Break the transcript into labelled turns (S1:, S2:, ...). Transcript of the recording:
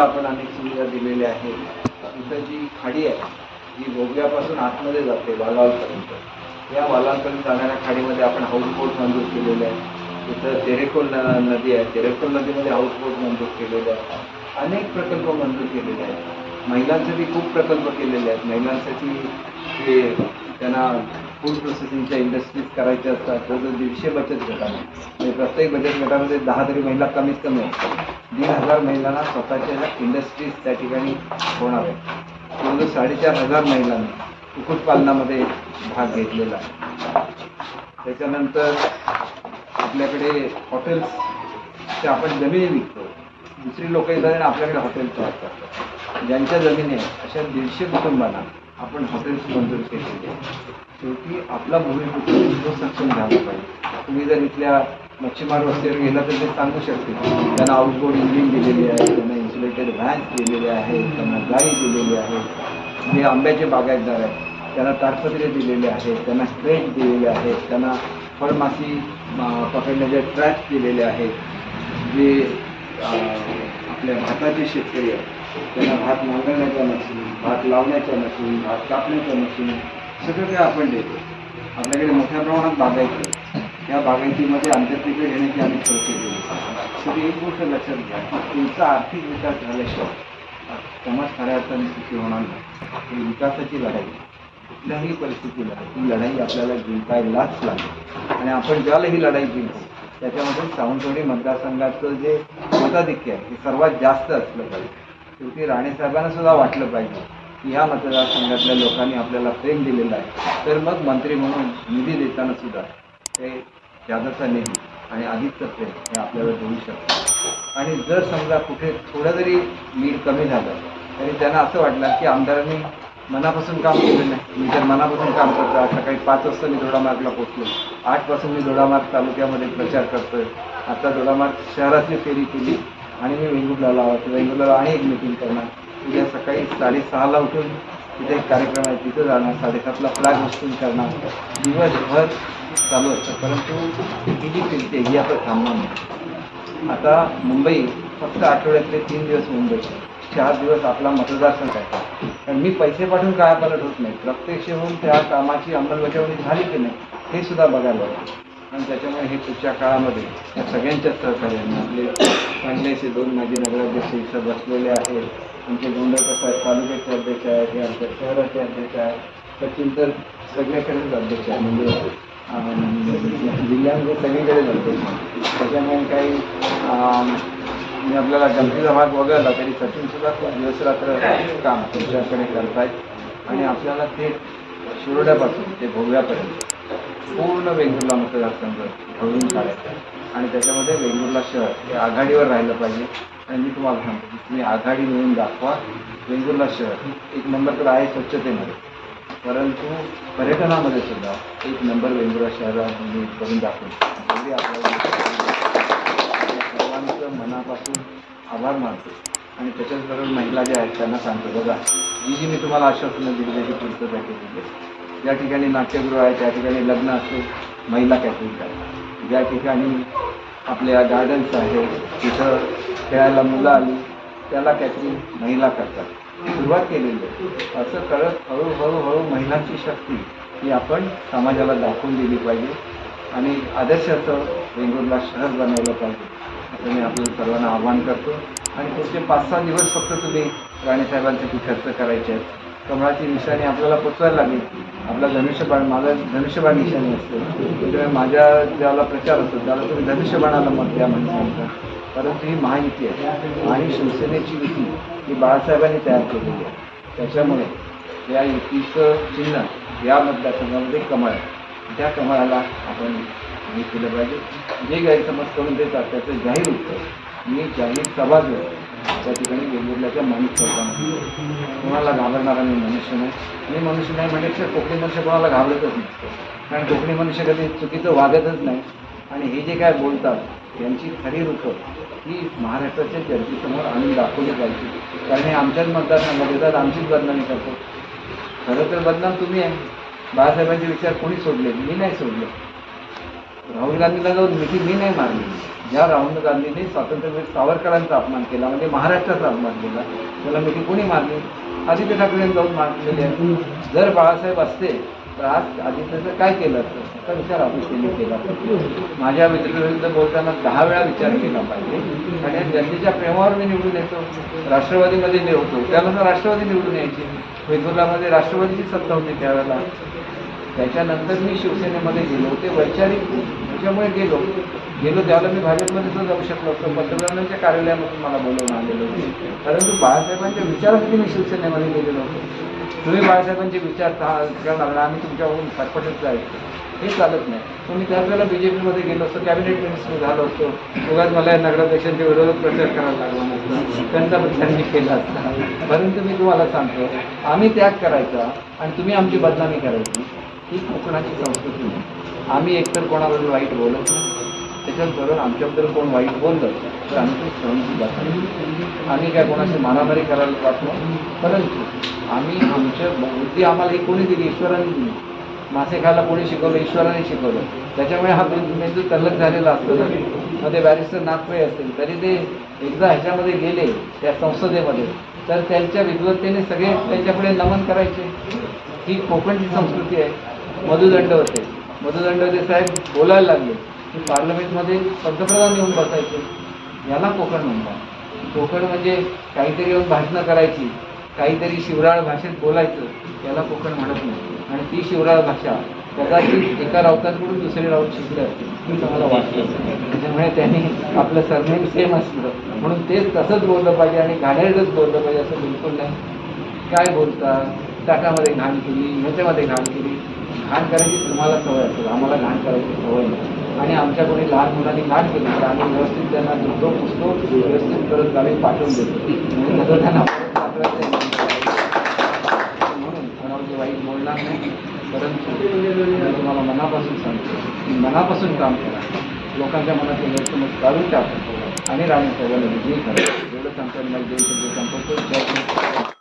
S1: आपण अनेक सुविधा दिलेल्या आहेत. इथं जी खाडी आहे जी भोगव्यापासून आतमध्ये जाते वालालपर्यंत या वालालपर्यंत जाणाऱ्या खाडीमध्ये आपण हाऊसबोट मंजूर केलेले आहे. इथं तेरेकोल न- नदी आहे. तेरेकोल नदीमध्ये हाऊसबोट मंजूर केलेले आहे. अनेक प्रकल्प मंजूर केलेले आहेत. महिलांसाठी खूप प्रकल्प केलेले आहेत. महिलांसाठी ते त्यांना फूड प्रोसेसिंगच्या इंडस्ट्रीज करायच्या असतात. जवळजवळ दीडशे बचत गट आहे म्हणजे प्रत्येक बचत गटामध्ये दहा तरी महिला कमीत कमी आहेत दीड हजार महिलांना स्वतःच्या इंडस्ट्रीज त्या ठिकाणी होणार आहे पूर्ण साडेचार हजार महिलांनी कुक्कुटपालनामध्ये भाग घेतलेला आहे. त्याच्यानंतर आपल्याकडे हॉटेल्सच्या आपण जमिनी विकतो. दुसरी लोक येतात आणि आपल्याकडे हॉटेल तयार करतात. ज्यांच्या जमिनी आहेत अशा दीडशे कुटुंबांना आपण हॉटेल्स मंजूर केलेली आहे शेवटी आपला भूमिपुत्र तो सक्षम झाला पाहिजे. तुम्ही जर इथल्या मच्छीमार वस्तीवर गेला तर ते सांगू शकतील. त्यांना आउटबोर्ड इंजिन दिलेली आहे त्यांना इन्सुलेटेड व्हॅन्स दिलेले आहेत त्यांना गाडी दिलेली आहे. जे आंब्याचे बागायतदार आहेत. त्यांना ताडपत्रे दिलेले आहेत त्यांना स्ट्रेच दिलेले आहेत त्यांना फळमाशी पकडण्याचे ट्रॅप दिलेले आहेत. जे आपल्या भाताचे शेतकरी आहेत. त्यांना भात नांगरण्याच्या मशीन भात लावण्याच्या मशीन भात कापण्याच्या मशीन सगळं काही आपण देतो. आपल्याकडे मोठ्या प्रमाणात बागायती या बागायतीमध्ये आंतरपिके घेण्याची आम्ही सोय केली. तरी एक गोष्ट लक्षात घ्या की तुमचा आर्थिक विकास झाल्याशिवाय समाज खऱ्या अर्थाने सुखी होणार नाही. ही विकासाची लढाई कुठल्याही परिस्थितीला ही लढाई आपल्याला जिंकायलाच लागेल. आणि आपण ज्याला ही लढाई जिंकू त्याच्यामध्ये सावंतवाडी मतदारसंघाचं जे मताधिक्य आहे हे सर्वात जास्त असलं पाहिजे. शेवटी राणेसाहेबांना सुद्धा वाटलं पाहिजे की ह्या मतदारसंघातल्या लोकांनी आपल्याला प्रेम दिलेलं आहे. तर मग मंत्री म्हणून निधी देताना सुद्धा ते त्यागाचा निधी आणि आदित्य प्रेम हे आपल्याला देऊ शकतं. आणि जर समजा कुठे थोडं जरी मीठ कमी झालं तरी त्यांना असं वाटलं की आमदारांनी मनापासून काम केलं नाही. मी जर मनापासून काम करतो सकाळी पाच वाजता मी दोडामार्गला पोहोचलो. आठपासून मी दोडामार्ग तालुक्यामध्ये प्रचार करतोय. आता दोडामार्ग शहरातली फेरी केली आणि मी वेंगुर्ला लावत वेंगुर्ला आणि एक मिटिंग करणार. उद्या सकाळी साडेसहाला उठून तिथे एक कार्यक्रम आहे तिथं जाणार साडेसातला फ्लॅग होस्टिंग करणार. दिवसभर चालू असतं परंतु ही जी फिरते ही आता थांबणार नाही. आता मुंबई फक्त आठवड्यातले तीन दिवस मुंबई. चार दिवस आपला मतदारसंघ आहे. कारण मी पैसे पाठवून काय पालट होत नाही? प्रत्यक्ष होऊन त्या कामाची अंमलबजावणी झाली की नाही हे सुद्धा बघायला हवं आणि त्याच्यामुळे हे पुढच्या काळामध्ये या सगळ्यांच्या सहकार्याने आपले चांगलेसे दोन माजी नगराध्यक्ष इथं बसलेले आहेत. आमचे गोंधळकर साहेब तालुक्याचे अध्यक्ष आहेत हे आमच्या शहराचे अध्यक्ष आहेत. सचिन तर सगळ्याकडेच अध्यक्ष आहे म्हणजे जिल्ह्यामध्ये सगळीकडेच अध्यक्ष त्याच्यामुळे काही मी आपल्याला गमतीचा भाग वगळला तरी सचिनसुद्धा खूप दिवस रात्र काम तुमच्याकडे करतायत. आणि आपल्याला ते शिरोड्यापासून ते भोगव्यापर्यंत पूर्ण वेंगुर्ला मतदारसंघ भरून काढायचा आहे. आणि त्याच्यामध्ये वेंगुर्ला शहर हे आघाडीवर राहिलं पाहिजे. आणि मी तुम्हाला सांगतो की तुम्ही आघाडी मिळून दाखवा. वेंगुर्ला शहर एक नंबर तर आहे स्वच्छतेमध्ये. परंतु पर्यटनामध्ये सुद्धा एक नंबर वेंगुर्ला शहराने मी करून दाखवून एवढी आपल्याला सर्वांचं मनापासून आभार मानतो. आणि त्याच्याचबरोबर महिला ज्या आहेत त्यांना सांगतो बघा जी जी मी तुम्हाला आश्वासनं दिली त्याची पूर्तता पॅकेज दिले ज्या ठिकाणी नाट्यगृह आहे त्या ठिकाणी लग्न असते महिला कॅटरिंग आहे ज्या ठिकाणी आपल्या गार्डन्स आहे तिथं खेळायला मुलं आली त्याला कॅटरिंग महिला करतात. सुरुवात केलेली आहे. असं करत हळूहळू हळू महिलांची शक्ती ही आपण समाजाला दाखवून दिली पाहिजे. आणि आदर्शाचं वेंगुर्ला शहर बनवलं पाहिजे. असं मी आपलं सर्वांना आवाहन करतो. आणि पुढचे पाच सहा दिवस फक्त तुम्ही राणेसाहेबांसाठी खर्च करायचे आहेत. कमळाची निशाणी आपल्याला पोचवायला लागेल. आपला धनुष्यबाण माझा धनुष्यबाण निशाणी असते. त्याच्यामुळे माझ्या ज्याला प्रचार असतो त्याला तुम्ही धनुष्यबाणाला मत द्या म्हणजे परंतु ही महायुती आहे. आणि शिवसेनेची युती ही बाळासाहेबांनी तयार केलेली आहे. त्याच्यामुळे या युतीचं चिन्ह या मतदारसंघामध्ये कमळ आहे. त्या कमळाला आपण हे केलं पाहिजे. जे गैरसमज करून देतात त्याचं जाहीर उत्तर. मी जाहीर सभा घेऊ त्या ठिकाणी वेंगुर्ल्याच्या माणूस करताना कोणाला घाबरणारा मी मनुष्य नाही. मी मनुष्य नाही म्हणण्यापेक्षा कोकणी मनुष्य कोणाला घाबरतच नाही. कारण कोकणी मनुष्य कधी चुकीचं वागतच नाही. आणि हे जे काय बोलतात यांची खरी रूपं ही महाराष्ट्राच्या जनतेसमोर आणून दाखवली पाहिजे कारण हे आमच्याच मतदारसंघात येतात आमचीच बदनामी करतो खरं तर बदनाम तुम्ही आहे. बाळासाहेबांचे विचार कोणी सोडले? मी नाही सोडले. राहुल गांधीला जाऊन मिठी मी नाही मारली ज्या राहुल गांधीने स्वातंत्र्यवीर सावरकरांचा अपमान केला म्हणजे महाराष्ट्राचा अपमान केला. त्याला मिठी कोणी मारली आदित्य ठाकरेंनी जाऊन मारलेली आहे. जर बाळासाहेब असते तर आज आदित्यचं काय केलं? असतं असा विचार आपण केला माझ्या मित्रविरुद्ध बोलताना दहा वेळा विचार केला पाहिजे. आणि जनतेच्या प्रेमावर मी निवडून येतो. राष्ट्रवादीमध्ये नेवतो होतो. त्यानंतर राष्ट्रवादी निवडून यायची. वेंगुर्लामध्ये राष्ट्रवादीची सत्ता होती त्यावेळेला. त्याच्यानंतर मी शिवसेनेमध्ये गेलो ते वैचारिक त्याच्यामुळे गेलो. गेलो त्याला मी भाजपमध्ये सुद्धा जाऊ शकलो असतो. पंतप्रधानांच्या कार्यालयामधून मला बोलवून आलेलं होतं. परंतु बाळासाहेबांच्या विचारासाठी मी शिवसेनेमध्ये गेलेलो होतो. तुम्ही बाळासाहेबांचे विचार ता- करणार आम्ही तुमच्याकडून सरपटच जायचो हे चालत नाही. तुम्ही त्यावेळेला बी जे पीमध्ये गेलो असतो. कॅबिनेट मिनिस्टर झालो असतो. उगाच मला या नगराध्यक्षांच्या विरोधात प्रचार करायला लागला नसता त्यांचा प्रचार मी केला असता. परंतु मी तुम्हाला सांगतो आम्ही त्याग करायचा आणि तुम्ही आमची बदनामी करायची. ही कोकणाची संस्कृती. आम्ही एकतर कोणाबद्दल वाईट बोलत नाही. त्याच्याबरोबर आमच्याबद्दल कोण वाईट बोललं तर आम्ही ते सहन आम्ही काय कोणाशी मारामारी करायला पाहतो परंतु आम्ही आमच्या बुद्धी आम्हाला ही कोणी दिली? ईश्वराने दिली. मासे खायला कोणी शिकवलं? ईश्वराने शिकवलं. त्याच्यामुळे हा मेंदू मेंदू तल्लक झालेला असतो जरी मध्ये बॅरिस्टर नागपे असतील. तरी ते एकदा ह्याच्यामध्ये गेले त्या संसदेमध्ये. तर त्यांच्या विद्वत्तेने सगळे त्यांच्याकडे नमन करायचे. ही कोकणची संस्कृती आहे. मधुदंड होते मधुदंड होते साहेब बोलायला लागले. की पार्लमेंटमध्ये पंतप्रधान येऊन बसायचे. याला कोकण म्हणतात. कोकण म्हणजे काहीतरी येऊन भाषणं करायची. काहीतरी शिवराळ भाषेत बोलायचं. याला कोकण म्हणत नाही. आणि ती शिवराळ भाषा कदाचित एका राऊतांकडून दुसरे राऊत शिकलं मी तुम्हाला वाटलं त्याच्यामुळे त्यांनी आपलं सरनेम सेम असलं. म्हणून तेच तसंच बोललं पाहिजे आणि घाणेरडंच बोललं पाहिजे असं बिलकुल नाही. काय बोलता? ताटामध्ये घाण केली ह्याच्यामध्ये घाण केली. घाण करायची तुम्हाला सवय असेल आम्हाला घाण करायची सवय नाही. आणि आमच्या कोणी लहान मुलांनी घाण केली तर आम्ही व्यवस्थित त्यांना धुतो पुसतो व्यवस्थित करत गावी पाठवून देतो. म्हणजे त्यांना म्हणून कोणावरती वाईट बोलणार नाही परंतु मी तुम्हाला मनापासून सांगतो की मनापासून काम करा. लोकांच्या मनातील गैरसमज काढून टाकतो आणि राणी साहेबांना विजयी करा एवढं सांगताना मला दोन शब्द संपवतो